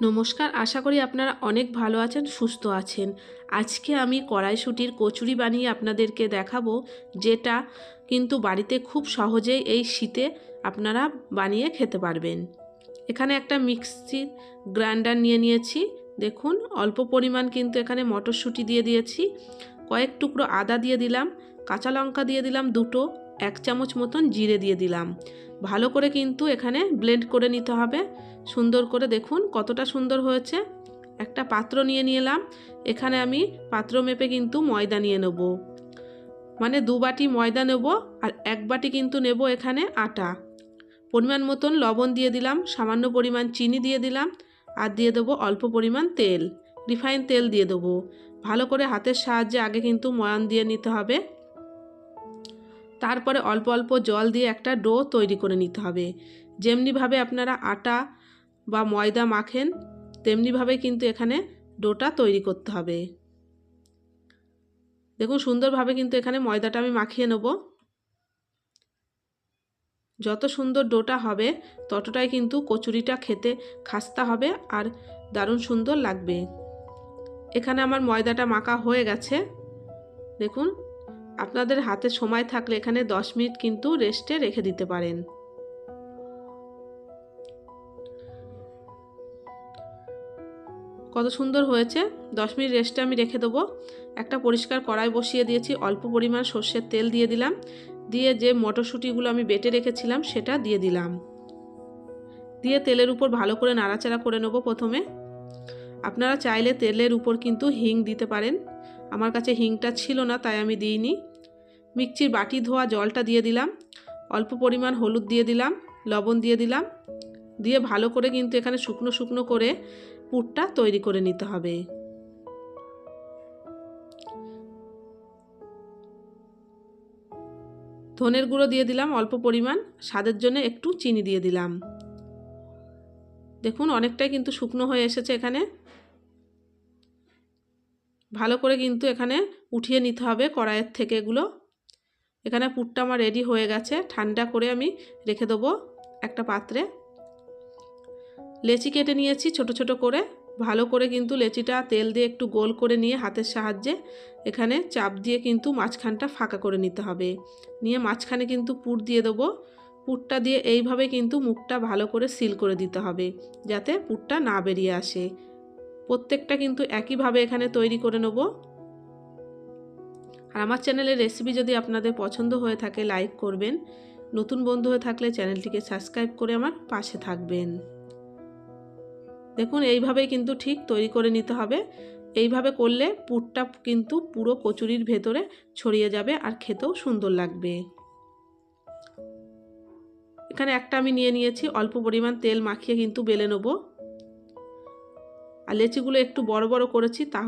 নমস্কার, আশা করি আপনারা অনেক ভালো আছেন, সুস্থ আছেন। আজকে আমি কড়াইশুটির কচুরি বানিয়ে আপনাদেরকে দেখাবো, যেটা কিন্তু বাড়িতে খুব সহজেই এই শীতে আপনারা বানিয়ে খেতে পারবেন। এখানে একটা মিক্সি গ্রাইন্ডার নিয়ে নিয়েছি। দেখুন, অল্প পরিমাণ কিন্তু এখানে মটরশুঁটি দিয়ে দিয়েছি। কয়েক টুকরো আদা দিয়ে দিলাম, কাঁচা লঙ্কা দিয়ে দিলাম দুটো। এক চামচ মতন জিরে দিয়ে দিলাম। ভালো করে কিন্তু এখানে ব্লেন্ড করে নিতে হবে। সুন্দর করে দেখুন কতটা সুন্দর হয়েছে। একটা পাত্র নিয়ে নিলাম। এখানে আমি পাত্র মেপে কিন্তু ময়দা নিয়ে নেব। মানে দু বাটি ময়দা নেব আর এক বাটি কিন্তু নেব এখানে আটা। পরিমাণ মতন লবণ দিয়ে দিলাম, সামান্য পরিমাণ চিনি দিয়ে দিলাম আর দিয়ে দেবো অল্প পরিমাণ তেল। রিফাইন তেল দিয়ে দেবো। ভালো করে হাতের সাহায্যে আগে কিন্তু ময়ান দিয়ে নিতে হবে। তারপরে অল্প অল্প জল দিয়ে একটা ডো তৈরি করে নিতে হবে। যেমনিভাবে আপনারা আটা বা ময়দা মাখেন, তেমনিভাবে কিন্তু এখানে ডোটা তৈরি করতে হবে। দেখুন, সুন্দরভাবে কিন্তু এখানে ময়দাটা আমি মাখিয়ে নেব। যত সুন্দর ডোটা হবে, ততটাই কিন্তু কচুরিটা খেতে খাস্তা হবে আর দারুণ সুন্দর লাগবে। এখানে আমার ময়দাটা মাখা হয়ে গেছে। দেখুন আপনাদের হাতে সময় থাকলে এখানে দশ মিনিট কিন্তু রেস্টে রেখে দিতে পারেন। কত সুন্দর হয়েছে। দশ মিনিট রেস্টে আমি রেখে দেবো। একটা পরিষ্কার কড়াই বসিয়ে দিয়েছি, অল্প পরিমাণ সর্ষের তেল দিয়ে দিলাম। দিয়ে যে মটরশুঁটিগুলো আমি বেটে রেখেছিলাম, সেটা দিয়ে দিলাম। দিয়ে তেলের উপর ভালো করে নাড়াচাড়া করে নেব প্রথমে। আপনারা চাইলে তেলের উপর কিন্তু হিং দিতে পারেন। আমার কাছে হিংটা ছিল না, তাই আমি দিইনি। মিক্সির বাটি ধোয়া জলটা দিয়ে দিলাম, অল্প পরিমাণ হলুদ দিয়ে দিলাম, লবণ দিয়ে দিলাম, দিয়ে ভালো করে কিন্তু এখানে শুকনো শুকনো করে পুরটা তৈরি করে নিতে হবে। ধনের গুঁড়ো দিয়ে দিলাম অল্প পরিমাণ, স্বাদের জন্য একটু চিনি দিয়ে দিলাম। দেখুন, অনেকটাই কিন্তু শুকনো হয়ে এসেছে এখানে। ভালো করে কিন্তু এখানে উঠিয়ে নিতে হবে কড়াইয়ের থেকে এগুলো। এখানে পুরটা আমার রেডি হয়ে গেছে। ঠান্ডা করে আমি রেখে দেবো একটা পাত্রে। লেচি কেটে নিয়েছি ছোট ছোট করে। ভালো করে কিন্তু লেচিটা তেল দিয়ে একটু গোল করে নিয়ে হাতের সাহায্যে এখানে চাপ দিয়ে কিন্তু মাঝখানটা ফাঁকা করে নিতে হবে। নিয়ে মাঝখানে কিন্তু পুর দিয়ে দেবো। পুরটা দিয়ে এইভাবে কিন্তু মুখটা ভালো করে সিল করে দিতে হবে যাতে পুরটা না বেরিয়ে আসে। প্রত্যেকটা কিন্তু একইভাবে এখানে তৈরি করে নেব। আর আমার চ্যানেলের রেসিপি যদি আপনাদের পছন্দ হয়ে থাকে, লাইক করবেন। নতুন বন্ধু হয়ে থাকলে চ্যানেলটিকে সাবস্ক্রাইব করে আমার পাশে থাকবেন। দেখুন, এইভাবেই কিন্তু ঠিক তৈরি করে নিতে হবে। এইভাবে করলে পুরটা কিন্তু পুরো কচুরির ভেতরে ছড়িয়ে যাবে আর খেতেও সুন্দর লাগবে। এখানে একটা আমি নিয়ে নিয়েছি, অল্প পরিমাণ তেল মাখিয়ে কিন্তু বেলে নেব। আর লেচিগুলো একটু বড় বড় করেছি তা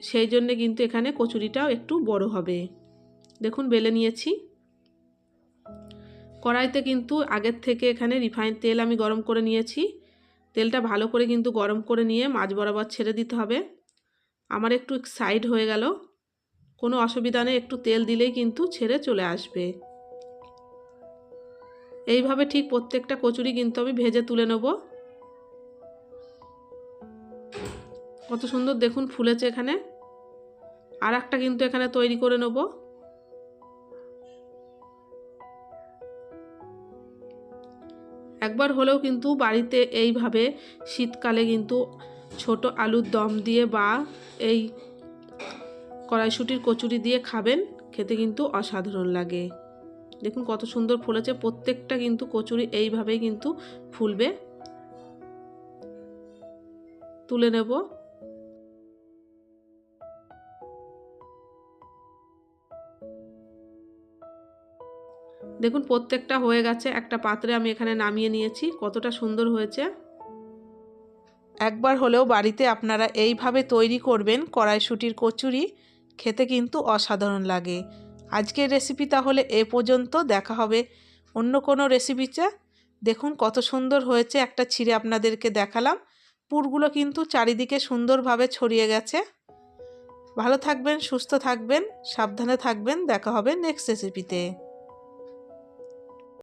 সেই জন্যে কিন্তু এখানে কচুরিটাও একটু বড় হবে। দেখুন, বেলে নিয়েছি। কড়াইতে কিন্তু আগের থেকে এখানে রিফাইন তেল আমি গরম করে নিয়েছি। তেলটা ভালো করে কিন্তু গরম করে নিয়ে মাছ বরাবর ছেড়ে দিতে হবে। আমার একটু সাইড হয়ে গেল। কোনো অসুবিধা নেই, একটু তেল দিলেই কিন্তু ছেড়ে চলে আসবে। এইভাবে ঠিক প্রত্যেকটা কচুরি কিন্তু আমি ভেজে তুলে নেব। কত সুন্দর, দেখুন, ফুলেছে এখানে। আর একটা কিন্তু এখানে তৈরি করে নেব। একবার হলেও কিন্তু বাড়িতে এইভাবে শীতকালে কিন্তু ছোট আলুর দম দিয়ে বা এই কড়াইশুটির কচুরি দিয়ে খাবেন, খেতে কিন্তু অসাধারণ লাগে। দেখুন, কত সুন্দর ফুলেছে, প্রত্যেকটা কিন্তু কচুরি এইভাবেই কিন্তু ফুলবে। তুলে নেব। দেখুন, প্রত্যেকটা হয়ে গেছে, একটা পাত্রে আমি এখানে নামিয়ে নিয়েছি, কতটা সুন্দর হয়েছে। একবার হলেও বাড়িতে আপনারা এইভাবে তৈরি করবেন কড়াইশুটির কচুরি, খেতে কিন্তু অসাধারণ লাগে। আজকের রেসিপি তাহলে এ পর্যন্ত, দেখা হবে অন্য কোনো রেসিপিতে দেখুন, কত সুন্দর হয়েছে, একটা ছিঁড়ে আপনাদেরকে দেখালাম। পুরগুলো কিন্তু চারিদিকে সুন্দরভাবে ছড়িয়ে গেছে। ভালো থাকবেন, সুস্থ থাকবেন, সাবধানে থাকবেন, দেখা হবে নেক্সট রেসিপিতে